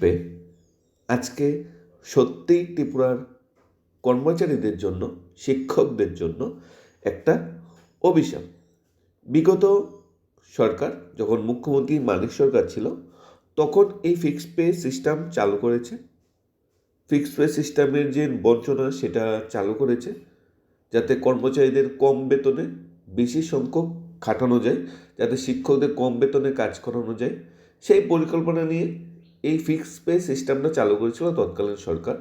Pay আজকে সত্যিই ত্রিপুরার কর্মচারীদের জন্য, শিক্ষকদের জন্য একটা অভিশাপ। বিগত সরকার, যখন মুখ্যমন্ত্রী মানিক সরকার ছিল, তখন এই ফিক্সড পে সিস্টেম চালু করেছে। ফিক্সড পে সিস্টেমের যে বঞ্চনা, সেটা চালু করেছে। যাতে কর্মচারীদের কম বেতনে বেশি সংখ্যক খাটানো যায়, যাতে শিক্ষকদের কম বেতনে কাজ করানো যায়। সেই পরিকল্পনা নিয়ে এই ফিক্সড পে সিস্টেমটা চালু করেছিল তৎকালীন সরকার।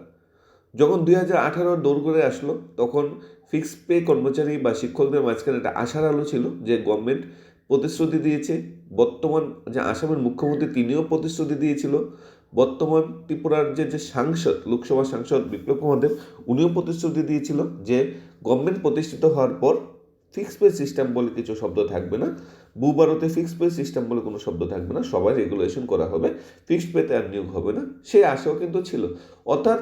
যখন দুই হাজার আঠারো দৌড় করে আসলো, তখন ফিক্সড পে কর্মচারী বা শিক্ষকদের মাঝখানে একটা আশার আলো ছিল যে গভর্নমেন্ট প্রতিশ্রুতি দিয়েছে। বর্তমান যে আসামের মুখ্যমন্ত্রী, তিনিও প্রতিশ্রুতি দিয়েছিল। বর্তমান ত্রিপুরার যে যে সাংসদ, লোকসভা সাংসদ বিপ্লব কুমার দেব উনিও প্রতিশ্রুতি দিয়েছিল যে গভর্নমেন্ট প্রতিষ্ঠিত হওয়ার পর ফিক্সড পে সিস্টেম বলে কিছু শব্দ থাকবে না। ভূ ভারতে ফিক্সড পে সিস্টেম বলে কোনো শব্দ থাকবে না, সবাই রেগুলেশন করা হবে ফিক্সড পেতে আর নিয়োগ হবে না। সেই আশাও কিন্তু ছিল। অর্থাৎ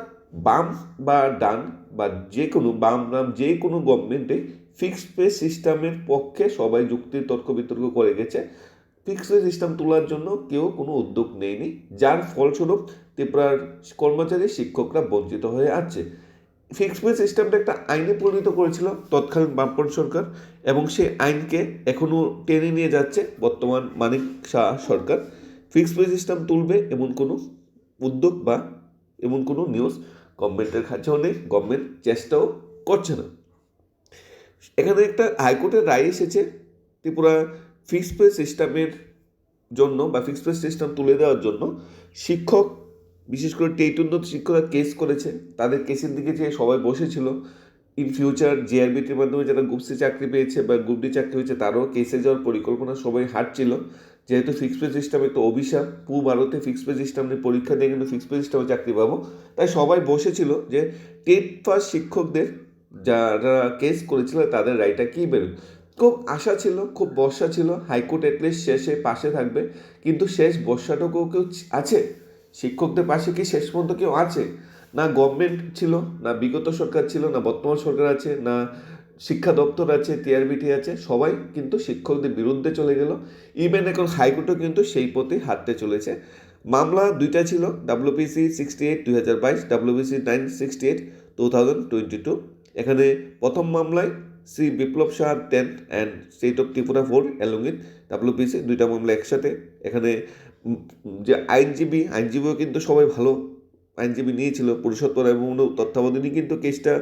বাম বা ডান বা যে কোনো, বাম নাম যে কোনো গভর্নমেন্টে ফিক্সড পে সিস্টেমের পক্ষে সবাই যুক্তি, তর্ক, বিতর্ক করে গেছে। ফিক্সড সিস্টেম তোলার জন্য কেউ কোনো উদ্যোগ নেয়নি। যার ফলস্বরূপ ত্রিপুরার কর্মচারী, শিক্ষকরা বঞ্চিত হয়ে আছে। ফিক্সড পে সিস্টেমটা একটা আইনে পরিণত করেছিল তৎকালীন বামপন সরকার এবং সেই আইনকে এখনও টেনে নিয়ে যাচ্ছে বর্তমান মানিক শাহ সরকার। ফিক্সড পে সিস্টেম তুলবে এমন কোনো উদ্যোগ বা এমন কোনো নিউজ গভর্নমেন্টের কাছেও নেই গভর্নমেন্ট চেষ্টাও করছে না। এখানে একটা হাইকোর্টের রায় এসেছে, ত্রিপুরা ফিক্সড পে সিস্টেমের জন্য বা ফিক্সড পে সিস্টেম তুলে দেওয়ার জন্য শিক্ষক বিশেষ করে টেট উন্নত শিক্ষকরা কেস করেছে। তাদের কেসের দিকে যে সবাই বসেছিল ইন ফিউচার জেআরবিটির মাধ্যমে যারা গ্রুপ সি চাকরি পেয়েছে বা গ্রুপ ডি চাকরি হয়েছে, তারও কেসে যাওয়ার পরিকল্পনা সবাই হাঁটছিল। যেহেতু ফিক্সড পে সিস্টেম একটা অভিশাপ, পূর্ব ভারতে ফিক্সড পে সিস্টেম নিয়ে পরীক্ষা দিয়ে কিন্তু ফিক্সড পে সিস্টেমে চাকরি পাবো। তাই সবাই বসেছিল যে টেট ফার্স্ট শিক্ষকদের যারা কেস করেছিল, তাদের রায়টা কী বেরোবে খুব আশা ছিল, খুব বর্ষা ছিল, হাইকোর্ট অ্যাটলিস্ট শেষে পাশে থাকবে। কিন্তু শেষ বর্ষাটুকু কেউ আছে? শিক্ষকদের পাশে কি শেষ পর্যন্ত কেউ আছে? না গভর্নমেন্ট ছিল, না বিগত সরকার ছিল, না বর্তমান সরকার আছে, না শিক্ষা দপ্তর আছে টিআরবিটি আছে, সবাই কিন্তু শিক্ষকদের বিরুদ্ধে চলে গেল। ইভেন এখন হাইকোর্টও কিন্তু সেই পথে হাঁটতে চলেছে। মামলা দুইটা ছিল ডাব্লিউপিসি সিক্সটি এইট দুই হাজার বাইশ WPC nine sixty eight two thousand twenty two এখানে প্রথম মামলায় Shri Biplab Shah ten and state of Tripura four along WPC দুইটা মামলা একসাথে। এখানে যে আইনজীবী, আইনজীবীও কিন্তু সবাই ভালো, আইনজীবী নিয়েছিল পুরুষোত্তর এবং তত্ত্বাবধানে কিন্তু কেসটা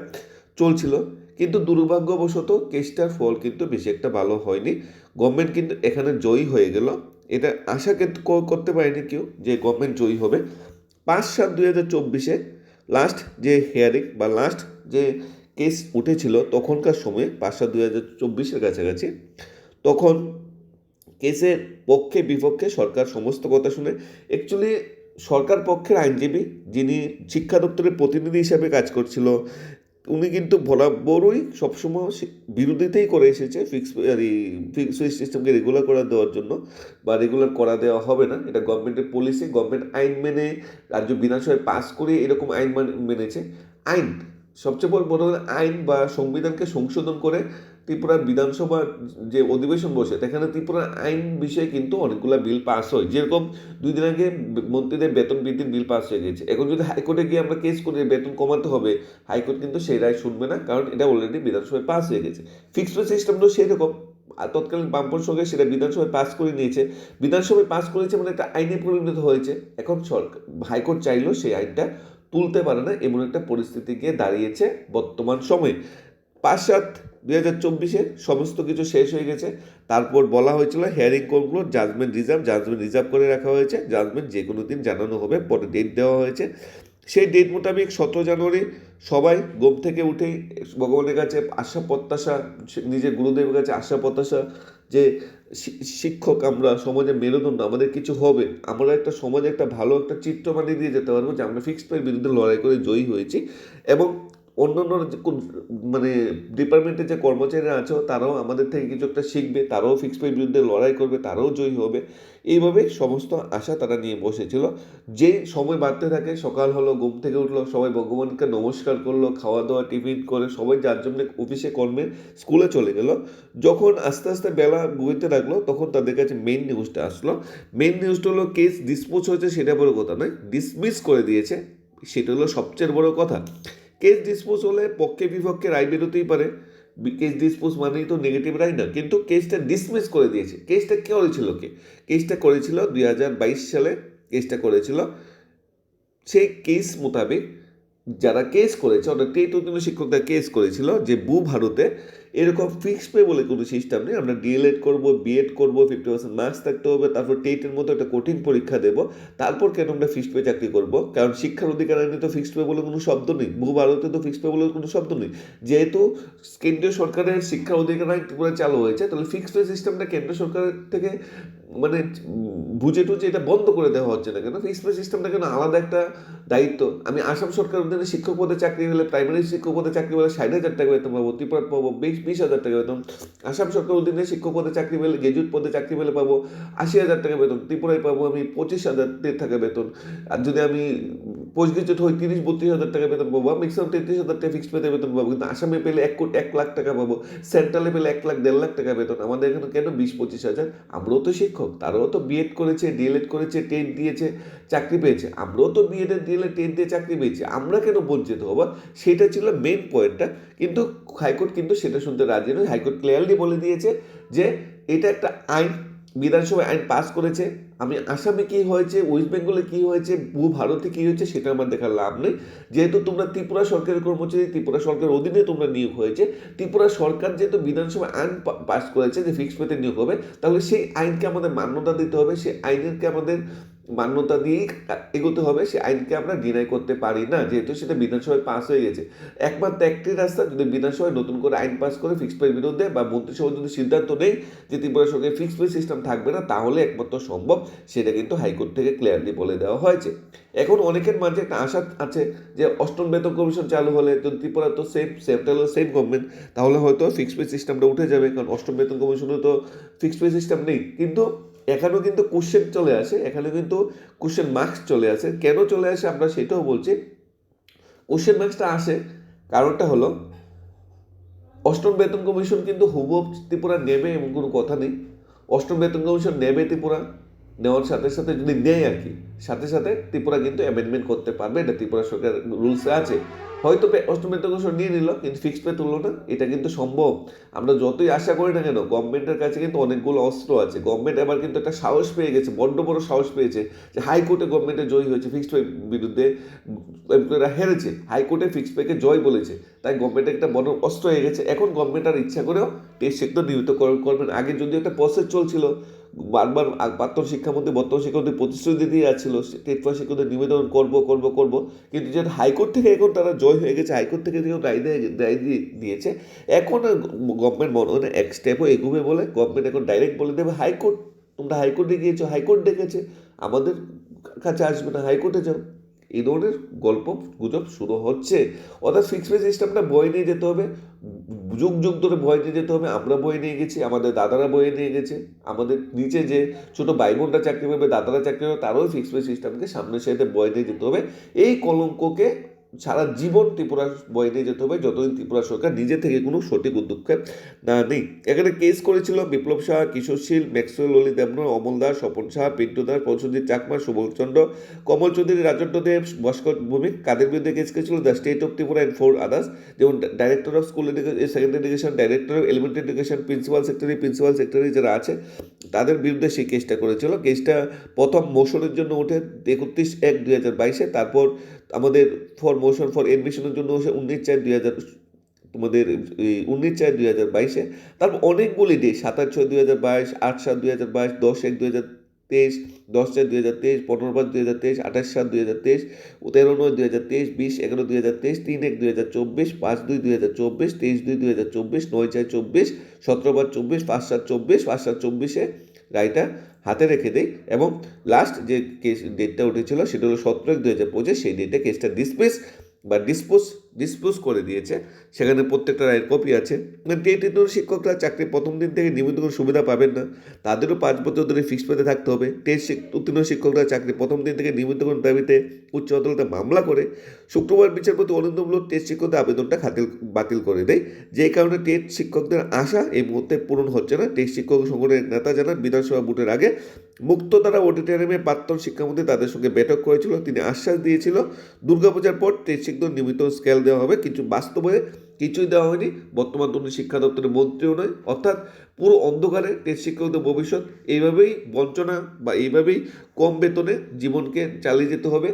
চলছিল। কিন্তু দুর্ভাগ্যবশত কেসটার ফল কিন্তু বেশি একটা ভালো হয়নি। গভর্নমেন্ট কিন্তু এখানে জয়ী হয়ে গেল। এটা আশা করতে পারেনি কেউ যে গভর্নমেন্ট জয়ী হবে। পাঁচ সাত দুই হাজার চব্বিশে লাস্ট যে হেয়ারিং বা লাস্ট যে কেস উঠেছিল তখনকার সময়ে, পাঁচ সাত দুই হাজার চব্বিশের কাছাকাছি, তখন কেসের পক্ষে, বিপক্ষে সরকার সমস্ত কথা শুনে অ্যাকচুয়ালি সরকার পক্ষের আইনজীবী যিনি শিক্ষা দপ্তরের প্রতিনিধি হিসাবে কাজ করছিল, উনি কিন্তু বরাবরই সবসময় বিরোধিতাই করে এসেছে ফিক্স ফিক্স সিস্টেমকে রেগুলার করা দেওয়ার জন্য বা রেগুলার করা দেওয়া হবে না। এটা গভর্নমেন্টের পলিসি গভর্নমেন্ট আইন মেনে রাজ্য বিধানসভায় পাস করে এরকম আইন মানে- মেনেছে। আইন, সবচেয়ে বড় বড় আইন বা সংবিধানকে সংশোধন করে ত্রিপুরার বিধানসভার যে অধিবেশন বসে, সেখানে ত্রিপুরার আইন বিষয়ে কিন্তু অনেকগুলো বিল পাস হয়। যেরকম দুই দিন আগে মন্ত্রীদের বেতন বৃদ্ধির বিল পাস হয়ে গেছে। এখন যদি হাইকোর্টে গিয়ে আমরা কেস করি, বেতন কমাতে হবে, হাইকোর্ট কিন্তু সেই রায় শুনবে না, কারণ এটা অলরেডি বিধানসভায় পাস হয়ে গেছে। ফিক্সড সিস্টেমটাও সেই রকম আর তৎকালীন বামপন সঙ্গে সেটা বিধানসভায় পাস করে নিয়েছে। বিধানসভায় পাস করেছে মানে একটা আইনে পরিণত হয়েছে। এখন সরকার, হাইকোর্ট চাইলেও সেই আইনটা তুলতে পারে না, এমন একটা পরিস্থিতি গিয়ে দাঁড়িয়েছে বর্তমান সময়ে। পাঁচ দুই হাজার চব্বিশে সমস্ত কিছু শেষ হয়ে গেছে। তারপর বলা হয়েছিল হিয়ারিং করল জাজমেন্ট রিজার্ভ জাজমেন্ট রিজার্ভ করে রাখা হয়েছে। জাজমেন্ট যে কোনো দিন জানানো হবে, পরে ডেট দেওয়া হয়েছে। সেই ডেট মোতাবেক সতেরো জানুয়ারি সবাই ঘুম থেকে উঠেই ভগবানের কাছে আশা প্রত্যাশা, নিজের গুরুদেবের কাছে আশা প্রত্যাশা যে শিক্ষক আমরা সমাজে মেরুদণ্ড, আমাদের কিছু হবে। আমরা একটা সমাজে একটা ভালো একটা চিত্র বানিয়ে দিয়ে যেতে পারব যে আমরা ফিক্সড পের বিরুদ্ধে লড়াই করে জয়ী হয়েছি। এবং অন্যান্য অন্য মানে ডিপার্টমেন্টের যে কর্মচারীরা আছে, তারাও আমাদের থেকে কিছু একটা শিখবে, তারাও ফিক্স পের বিরুদ্ধে লড়াই করবে, তারাও জয়ী হবে। এইভাবে সমস্ত আশা তারা নিয়ে বসেছিল। যে সময় বাড়তে থাকে, সকাল হলো, ঘুম থেকে উঠল, সবাই ভগবানকে নমস্কার করল খাওয়া দাওয়া টিফিন করে সবাই যার জন্য অফিসে কর্মে স্কুলে চলে গেল। যখন আস্তে আস্তে বেলা গুইতে লাগল, তখন তাদের কাছে মেন নিউজটা আসলো। মেন নিউজটা হলো কেস ডিসপোজ হয়েছে, সেটা বড় কথা নয় ডিসমিস করে দিয়েছে। সেটা হলো সবচেয়ে বড় কথা। কেস ডিসপোজ হলে পক্ষে বিপক্ষে রায় বেরোতেই পারে। কেস ডিসপোজ মানেই তো নেগেটিভ রায় না, কিন্তু কেসটা ডিসমিস করে দিয়েছে। কেসটা কে করেছিল কে? কেসটা করেছিল দুই হাজার বাইশ সালে, কেসটা করেছিল সেই কেস মোতাবেক যারা কেস করেছে, অর্থাৎ টেট শিক্ষকরা কেস করেছিল যে বু ভারতে এরকম ফিক্স পে বলে কোনো সিস্টেম নেই। আমরা ডিএলএড করব বিএড করব ফিফটি পার্সেন্ট মার্কস থাকতে হবে, তারপর টেটের মতো একটা কঠিন পরীক্ষা দেবো। তারপর কেন আমরা ফিক্সড পে চাকরি করব? কারণ শিক্ষার অধিকার আইনে তো ফিক্সড পে বলে কোনো শব্দ নেই। বহু ভারতে তো ফিক্সড পে বলে কোনো শব্দ নেই। যেহেতু কেন্দ্রীয় সরকারের শিক্ষার অধিকার আইন ত্রিপুরা চালু হয়েছে, তাহলে ফিক্সড পে সিস্টেমটা কেন্দ্র সরকারের থেকে মানে বুঝে টুঝে এটা বন্ধ করে দেওয়া হচ্ছে না কেন? পে সিস্টেমটা কেন আলাদা একটা দায়িত্ব? আমি আসাম সরকার অধীনে শিক্ষক পদে চাকরি হলে প্রাইমারি শিক্ষক পদে চাকরি পেলে ষাট হাজার টাকা বেতন পাবো, ত্রিপুরা পাবো, বিশ বিশ হাজার টাকা বেতন। আসাম সরকার অধীনে শিক্ষক পদে চাকরি পেলে, গ্রাজুয়েট পদে চাকরি পেলে পাবো, আশি হাজার টাকা বেতন। ত্রিপুরায় পাবো আমি পঁচিশ হাজার টাকা বেতন। আর যদি আমি পোস্ট গ্রাজুয়েট হই, তিরিশ, বত্রিশ হাজার টাকা বেতন পাবো। ম্যাক্সিমাম তেত্রিশ হাজার টাকা ফিক্সড পেতে বেতন পাবো। কিন্তু আসামে পেলে এক কোটি, এক লাখ টাকা পাবো। সেন্ট্রালে পেলে এক লাখ, দেড় লাখ টাকা বেতন। আমাদের এখানে কেন বিশ, পঁচিশ হাজার? আমরাও তো শিক্ষক। তারাও তো বিএড করেছে ডিএলএড করেছে, টেট দিয়েছে, চাকরি পেয়েছে। আমরাও তো বিএড ডিএলএড টেট দিয়ে চাকরি পেয়েছি। আমরা কেন বঞ্চিত হব? সেটা ছিল মেন পয়েন্টটা কিন্তু হাইকোর্ট কিন্তু সেটা শুনতে রাজি নয়। হাইকোর্ট ক্লিয়ারলি বলে দিয়েছে যে এটা একটা আইন বিধানসভায় আইন পাস করেছে, আমি আসামে কী হয়েছে ওয়েস্ট বেঙ্গলে কী হয়েছে, ভূ ভারতে কী হয়েছে সেটা আমার দেখার লাভ নেই। যেহেতু তোমরা ত্রিপুরা সরকারের কর্মচারী, ত্রিপুরা সরকারের অধীনে তোমরা নিয়োগ হয়েছে, ত্রিপুরা সরকার যেহেতু বিধানসভায় আইন পাস করেছে যে ফিক্সড পেতে নিয়োগ হবে, তাহলে সেই আইনকে আমাদের মান্যতা দিতে হবে, সেই আইনেরকে আমাদের মান্যতা দিয়েই এগোতে হবে, সে আইনকে আমরা ডিনাই করতে পারি না, যেহেতু সেটা বিধানসভায় পাস হয়ে গেছে। একমাত্র একটি রাস্তা, যদি বিধানসভায় নতুন করে আইন পাস করে ফিক্সড পের বিরুদ্ধে বা মন্ত্রিসভা যদি সিদ্ধান্ত নেই যে ত্রিপুরার সঙ্গে ফিক্সড পে সিস্টেম থাকবে না, তাহলে একমাত্র সম্ভব সেটা কিন্তু হাইকোর্ট থেকে ক্লিয়ারলি বলে দেওয়া হয়েছে। এখন অনেকের মাঝে একটা আশা আছে যে অষ্টম বেতন কমিশন চালু হলে তো ত্রিপুরা তো সেম সেন্ট্রাল সেম গভর্নমেন্ট তাহলে হয়তো ফিক্সড পে সিস্টেমটা উঠে যাবে, কারণ অষ্টম বেতন কমিশনে তো ফিক্সড পে সিস্টেম নেই। কিন্তু এখানেও কিন্তু কোশ্চেন চলে আসে এখানে কিন্তু কোশ্চেন মার্কস চলে আসে। কেন চলে আসে আমরা সেটাও বলছি। কোশ্চেন মার্কসটা আসে কারণটা হলো, অষ্টম বেতন কমিশন কিন্তু হুবহু ত্রিপুরা নেবে এমন কোনো কথা নেই। অষ্টম বেতন কমিশন নেবে ত্রিপুরা। নেওয়ার সাথে সাথে যদি নেয় আর কি, সাথে সাথে ত্রিপুরা কিন্তু অ্যামেন্ডমেন্ট করতে পারবে, এটা ত্রিপুরা সরকার রুলসে আছে। হয়তো পে- অষ্টম বেতন কমিশন নিয়ে নিল, কিন্তু ফিক্সড পে তুললো না, এটা কিন্তু সম্ভব। আমরা যতই আশা করি না কেন গভর্নমেন্টের কাছে কিন্তু অনেকগুলো অস্ত্র আছে। গভর্নমেন্ট এবার কিন্তু একটা সাহস পেয়ে গেছে, বড্ড বড় সাহস পেয়েছে যে হাইকোর্টে গভর্নমেন্টের জয় হয়েছে ফিক্সড পে বিরুদ্ধে এমপ্লয়িরা হেরেছে হাইকোর্টে ফিক্সড পেকে জয় বলেছে। তাই গভর্নমেন্টের একটা বড় অস্ত্র হয়ে গেছে। এখন গভর্নমেন্ট আর ইচ্ছা করেও টেস্ট সেক্টর নিয়মিত কর- করবেন আগে যদি একটা প্রসেস চলছিল বারবার প্রাক্তন শিক্ষামন্ত্রী, বর্তমান শিক্ষামন্ত্রী প্রতিশ্রুতি দিয়ে যাচ্ছিল টেট শিক্ষকদের নিবেদন করব করব করব। কিন্তু যেহেতু হাইকোর্ট থেকে এখন তারা জয় হয়ে গেছে, হাইকোর্ট থেকে যেহেতু রায় দিয়ে রায় দিয়ে দিয়েছে, এখন গভর্নমেন্ট মনে এক স্টেপও এগুবে বলে গভর্নমেন্ট এখন ডাইরেক্ট বলে দেবে, হাইকোর্ট, তোমরা হাইকোর্টে গিয়েছো, হাইকোর্ট ডেকেছে, আমাদের কাছে আসবে না, হাইকোর্টে যাও। এই ধরনের গল্প গুজব শুরু হচ্ছে। অর্থাৎ ফিক্স পে সিস্টেমটা বয়ে নিয়ে যেতে হবে। যুগ যুগ ধরে বয়ে নিয়ে যেতে হবে। আমরা বয়ে নিয়ে গেছি, আমাদের দাদারা বয়ে নিয়ে গেছে। আমাদের নিচে যে ছোটো ভাই বোনরা চাকরি পাবে, দাদারা চাকরি পাবে, তারাও ফিক্স পে সিস্টেমকে সামনের সাথে বয়ে নিয়ে যেতে হবে। এই কলঙ্ককে সারা জীবন ত্রিপুরা বই নিয়ে যেতে হবে, যতদিন ত্রিপুরা সরকার নিজে থেকে কোনো সঠিক উদ্যোগক্ষেপ না নেই। এখানে কেস করেছিল বিপ্লব শাহ কিশোরশীল ম্যাক্সওয়েল ললি দেবন অমল দাস, স্বপন শাহ, পিন্টু দাস পরশুজিৎ চাকমা সুবলচন্দ্র কমল চৌধুরী রাজত্ব দেব, ভাস্কর ভৌমিক। কাদের বিরুদ্ধে কেস করেছিল? The state of Tripura and four others যেমন director of school secondary education director of elementary education principal secretary principal secretary যারা আছে তাদের বিরুদ্ধে সেই কেসটা করেছিল। কেসটা প্রথম মোশনের জন্য ওঠে একত্রিশ এক দুই হাজার বাইশে। তারপর আমাদের ফর মোশন ফর এডমিশনের জন্য ওঠে উনিশ চার দুই হাজার তোমাদের উনিশ চার দুই হাজার বাইশে। তারপর অনেকগুলি ডে সাতাশ ছয় দুই হাজার বাইশ, আট সাত দুই হাজার বাইশ, দশ এক দুই হাজার তেইশ, দশ চার দুই হাজার তেইশ, পনেরো পাঁচ দুই হাজার তেইশ, আঠাশ সাত দুই হাজার তেইশ, তেরো নয় দুই হাজার তেইশ, বিশ এগারো দুই হাজার তেইশ, তিন এক দুই হাজার চব্বিশ, পাঁচ দুই দুই হাজার চব্বিশ, তেইশ দুই দুই হাজার চব্বিশ, নয় চার চব্বিশ, সতেরো পাঁচ চব্বিশ, পাঁচ সাত চব্বিশ, পাঁচ সাত চব্বিশে রায়টা হাতে রেখে দেয় এবং লাস্ট যে কেস ডেটটা উঠেছিল সেটা হলো সতেরো এক দুই হাজার পঁচিশ, সেই ডেটে কেসটা ডিসমিস বা ডিসপোজ ডিসপোজ করে দিয়েছে। সেখানে প্রত্যেকটা রায়ের কপি আছে। টেট ইন্টার শিক্ষকরা চাকরি প্রথম দিন থেকে নিয়মিত কোনো সুবিধা পাবেন না। তাদেরও পাঁচ বছর ধরে ফিক্সড পেতে থাকতে হবে। টেট উত্তীর্ণ শিক্ষকরা চাকরি প্রথম দিন থেকে নিয়মিত কোনো দাবিতে উচ্চ আদালতে মামলা করে। শুক্রবার বিচারপতি অনিন্দমূলক টেট শিক্ষকদের আবেদনটা খাতিল বাতিল করে দেয়। যে কারণে টেট শিক্ষকদের আশা এই মুহূর্তে পূরণ হচ্ছে না। টেট শিক্ষক সংগঠনের নেতা জানান বিধানসভা ভোটের আগে মুক্তধারা অডিটোরিয়ামে প্রাক্তন শিক্ষামন্ত্রী তাদের সঙ্গে বৈঠক করেছিল। তিনি আশ্বাস দিয়েছিল, দুর্গাপূজার পর শিক্ষক নিয়মিত স্কেল দেওয়া হবে। কিন্তু বাস্তবে কিছুই দেওয়া হয়নি। বর্তমান তুমি শিক্ষা দপ্তরের মন্ত্রীও নয়। অর্থাৎ পুরো অন্ধকারে টেস্ট শিক্ষকদের ভবিষ্যৎ এইভাবেই বঞ্চনা বা এইভাবেই কম বেতনে জীবনকে চালিয়ে যেতে হবে।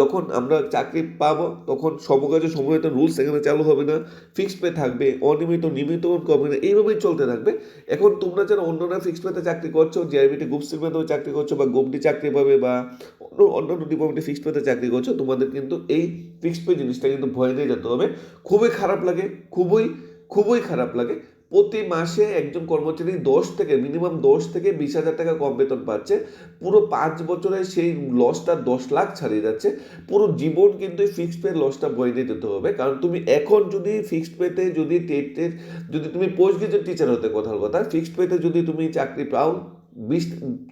যখন আমরা চাকরি পাবো, তখন সমকাজে সমবেতন রুলস এখানে চালু হবে না। ফিক্সড পে থাকবে, অনিয়মিত, নিয়মিত কমবে না এইভাবেই চলতে থাকবে। এখন তোমরা যারা অন্যরা ফিক্সড পেতে চাকরি করছ জিআইবিটি গ্রুপ সির চাকরি করছ বা গোপডি চাকরি পাবে বা অন্য অন্যান্য ডিপার্টমেন্টে ফিক্সড পেতে চাকরি করছ, তোমাদের কিন্তু এই ফিক্সড পে জিনিসটা কিন্তু ভয় নিয়ে যেতে হবে। খুবই খারাপ লাগে, খুবই খুবই খারাপ লাগে। প্রতি মাসে একজন কর্মচারী দশ থেকে মিনিমাম দশ থেকে বিশ হাজার টাকা কম বেতন পাচ্ছে। পুরো পাঁচ বছরে সেই লসটা দশ লাখ ছাড়িয়ে যাচ্ছে। পুরো জীবন কিন্তু এই ফিক্সড পে লসটা বয়ে নিয়ে যেতে হবে। কারণ তুমি এখন যদি ফিক্সড পেতে যদি টেটের যদি তুমি পোস্ট গ্রাজুয়েট টিচার হতে কথার কথা ফিক্সড পেতে যদি তুমি চাকরি পাও, বিশ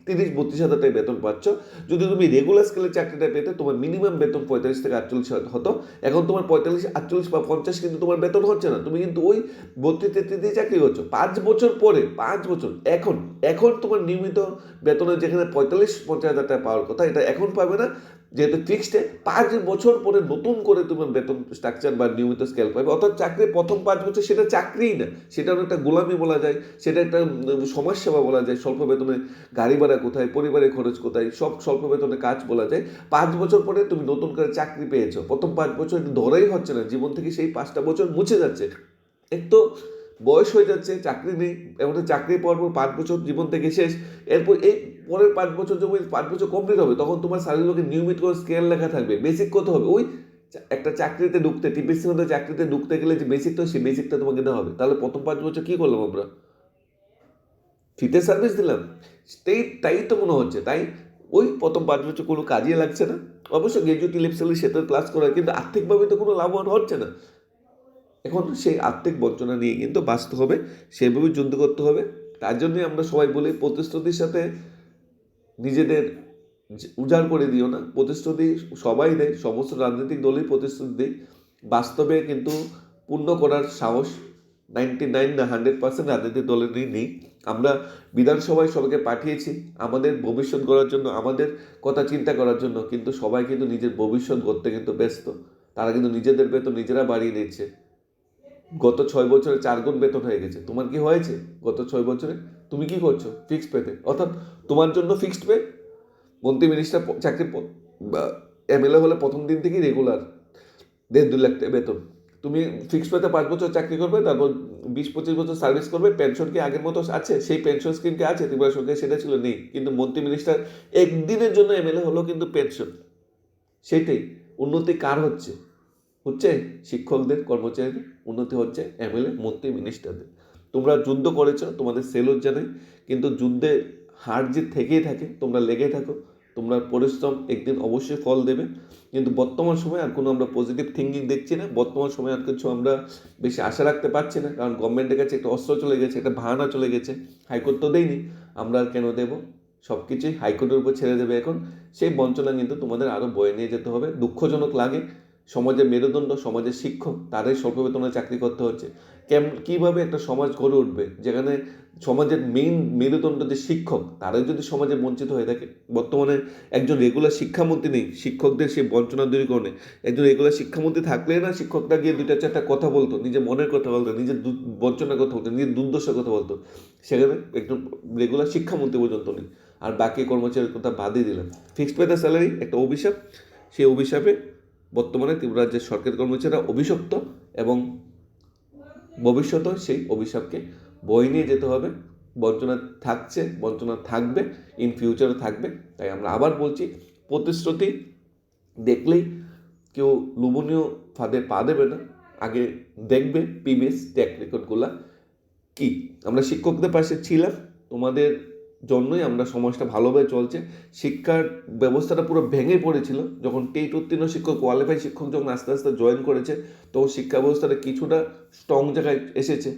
তিরিশ, বত্রিশ হাজার টাকা বেতন পাচ্ছ। যদি তুমি রেগুলার স্কেলের চাকরিটা পেতে, তোমার মিনিমাম বেতন পঁয়তাল্লিশ থেকে আটচল্লিশ হতো। এখন তোমার পঁয়তাল্লিশ, আটচল্লিশ বা পঞ্চাশ কিন্তু তোমার বেতন হচ্ছে না। তুমি কিন্তু ওই বত্রিশ, তেত্রিশ দিয়ে চাকরি করছ। পাঁচ বছর পরে, পাঁচ বছর, এখন এখন তোমার নিয়মিত বেতনের যেখানে পঁয়তাল্লিশ, পঞ্চাশ হাজার টাকা পাওয়ার কথা, এটা এখন পাবে না। যেহেতু ফিক্সডে পাঁচ বছর পরে নতুন করে তোমার বেতন স্ট্রাকচার বা নিয়মিত স্কেল পাবে। অর্থাৎ চাকরির প্রথম পাঁচ বছর সেটা চাকরিই না। সেটা একটা গোলামি বলা যায়, সেটা একটা সমাজসেবা বলা যায়, স্বল্প বেতনে গাড়ি ভাড়া কোথায়, পরিবারের খরচ কোথায়, সব স্বল্প বেতনে কাজ বলা যায়। পাঁচ বছর পরে তুমি নতুন করে চাকরি পেয়েছ। প্রথম পাঁচ বছর ধরেই হচ্ছে না, জীবন থেকে সেই পাঁচটা বছর মুছে যাচ্ছে। এক তো বয়স হয়ে যাচ্ছে, চাকরি নেই, এমন চাকরি পাওয়ার পর পাঁচ বছর জীবন থেকে শেষ। এরপর এই পরের পাঁচ বছর যখন পাঁচ বছর কমপ্লিট হবে, তখন তোমার সার্টিফিকেট নিয়মিত করে স্কেল লেখা থাকবে। বেসিক কত হবে? ওই একটা চাকরিতে ঢুকতে টিপিসির মধ্যে চাকরিতে ঢুকতে গেলে যে বেসিকটা সেই বেসিকটা তোমাকে দেওয়া হবে। তাহলে প্রথম পাঁচ বছর কি করলাম আমরা? ফিতে সার্ভিস দিলাম। তাই তাই তো মনে হচ্ছে। তাই ওই প্রথম পাঁচ বছর কোনো কাজে লাগছে না। অবশ্য গ্রাজুয়েট ইলেকশনে সেটা ক্লাস করা কিন্তু আর্থিকভাবে তো কোনো লাভবান হচ্ছে না। এখন সেই আর্থিক বঞ্চনা নিয়ে কিন্তু বাঁচতে হবে সেভাবে যুদ্ধ করতে হবে। তার জন্যই আমরা সবাই বলি, প্রতিশ্রুতির সাথে নিজেদের উজাড় করে দিও না। প্রতিশ্রুতি সবাই দেয়, সমস্ত রাজনৈতিক দলই প্রতিশ্রুতি দেয়। বাস্তবে কিন্তু পূর্ণ করার সাহস নাইনটি নাইন না হান্ড্রেড পার্সেন্ট রাজনৈতিক দলেরই নেই। আমরা বিধানসভায় সবাইকে পাঠিয়েছি, আমাদের ভবিষ্যৎ গড়ার জন্য, আমাদের কথা চিন্তা করার জন্য, কিন্তু সবাই কিন্তু নিজের ভবিষ্যৎ গড়তে কিন্তু ব্যস্ত। তারা কিন্তু নিজেদের বেতন নিজেরা বাড়িয়ে নিচ্ছে। গত ছয় বছরে চার গুণ বেতন হয়ে গেছে। তোমার কি হয়েছে গত ছয় বছরে? তুমি কি করছ? ফিক্সড পেতে অর্থাৎ তোমার জন্য ফিক্সড পে মন্ত্রী মিনিস্টার চাকরির এমএলএ হলে প্রথম দিন থেকেই রেগুলার দেড় দু লাখ বেতন। তুমি ফিক্সড পেতে পাঁচ বছর চাকরি করবে, তারপর বিশ, পঁচিশ বছর সার্ভিস করবে পেনশন কি আগের মতো আছে? সেই পেনশন স্কিম কি আছে? ত্রিপুরা সরকার সেটা ছিল নেই। কিন্তু মন্ত্রী মিনিস্টার একদিনের জন্য এমএলএ হলো কিন্তু পেনশন সেটাই। উন্নতি কার হচ্ছে? হচ্ছে শিক্ষকদের, কর্মচারীদের। উন্নতি হচ্ছে এমএলএ মন্ত্রী মিনিস্টারদের তোমরা যুদ্ধ করেছ, তোমাদের সেলুট জানাই। কিন্তু যুদ্ধে হার জিত থেকেই থাকে, তোমরা লেগে থাকো। তোমরা পরিশ্রম একদিন অবশ্যই ফল দেবে। কিন্তু বর্তমান সময়ে আর কোনো আমরা পজিটিভ থিঙ্কিং দেখছি না। বর্তমান সময়ে আর কিছু আমরা বেশি আশা রাখতে পারছি না। কারণ গভর্নমেন্টের কাছে একটা অস্ত্র চলে গেছে, একটা ভাড়া চলে গেছে। হাইকোর্ট তো দেয়নি। আমরা আর কেন দেবো? সব কিছুই হাইকোর্টের উপর ছেড়ে দেবে এখন। সেই বঞ্চনা কিন্তু তোমাদের আরও বয়ে নিয়ে যেতে হবে। দুঃখজনক লাগে। সমাজের মেরুদণ্ড, সমাজের শিক্ষক, তারাই স্বল্প বেতনে চাকরি করতে হচ্ছে। কেম, কীভাবে একটা সমাজ গড়ে উঠবে? যেখানে সমাজের মেইন মেরুদণ্ড যে শিক্ষক, তারাই যদি সমাজে বঞ্চিত হয়ে থাকে। বর্তমানে একজন রেগুলার শিক্ষামন্ত্রী নেই, শিক্ষকদের সেই বঞ্চনা দূরীকরণে। একজন রেগুলার শিক্ষামন্ত্রী থাকলে না শিক্ষকটা গিয়ে দুইটা, চারটা কথা বলতো, নিজের মনের কথা বলতো, নিজের বঞ্চনার কথা বলতো, নিজের দুর্দশার কথা বলতো। সেখানে একজন রেগুলার শিক্ষামন্ত্রী পর্যন্ত নেই। আর বাকি কর্মচারীর কথা বাদই দিলাম। ফিক্সড পেতে স্যালারি একটা অভিশাপ, সেই অভিশাপে বর্তমানে ত্রিপুরা রাজ্যের সরকারি কর্মচারীরা অভিশপ্ত এবং ভবিষ্যতেও সেই অভিশাপকে বয়ে নিয়ে যেতে হবে। বঞ্চনা থাকছে, বঞ্চনা থাকবে ইন ফিউচারে থাকবে। তাই আমরা আবার বলছি, প্রতিশ্রুতি দেখলেই কেউ লোভনীয় ফাঁদে পা দেবে না। আগে দেখবে প্রিভিয়াস ট্যাক রেকর্ডগুলো কি। আমরা শিক্ষকদের পাশে ছিলাম, তোমাদের জন্যই আমরা সমাজটা ভালোভাবে চলছে। শিক্ষার ব্যবস্থাটা পুরো ভেঙে পড়েছিল। যখন টেট উত্তীর্ণ শিক্ষক কোয়ালিফাইড শিক্ষক যখন আস্তে আস্তে জয়েন করেছে, তখন শিক্ষা ব্যবস্থাটা কিছুটা স্ট্রং জায়গায় এসেছে।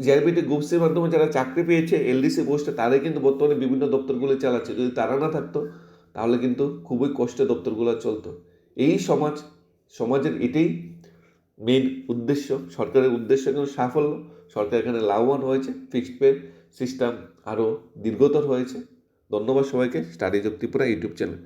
জিআরবিটি গ্রুপসের মাধ্যমে যারা চাকরি পেয়েছে এলডিসি পোস্টে তারাই কিন্তু বর্তমানে বিভিন্ন দপ্তরগুলো চালাচ্ছে। যদি তারা না থাকতো, তাহলে কিন্তু খুবই কষ্টে দপ্তরগুলো চলতো। এই সমাজ, সমাজের এটাই মেন উদ্দেশ্য। সরকারের উদ্দেশ্য কিন্তু সাফল্য। সরকার এখানে লাভবান হয়েছে। ফিক্সড পে সিস্টেম আরও দীর্ঘতর হয়েছে। ধন্যবাদ সবাইকে। স্টাডি যুক্তিপুরা ইউটিউব চ্যানেল।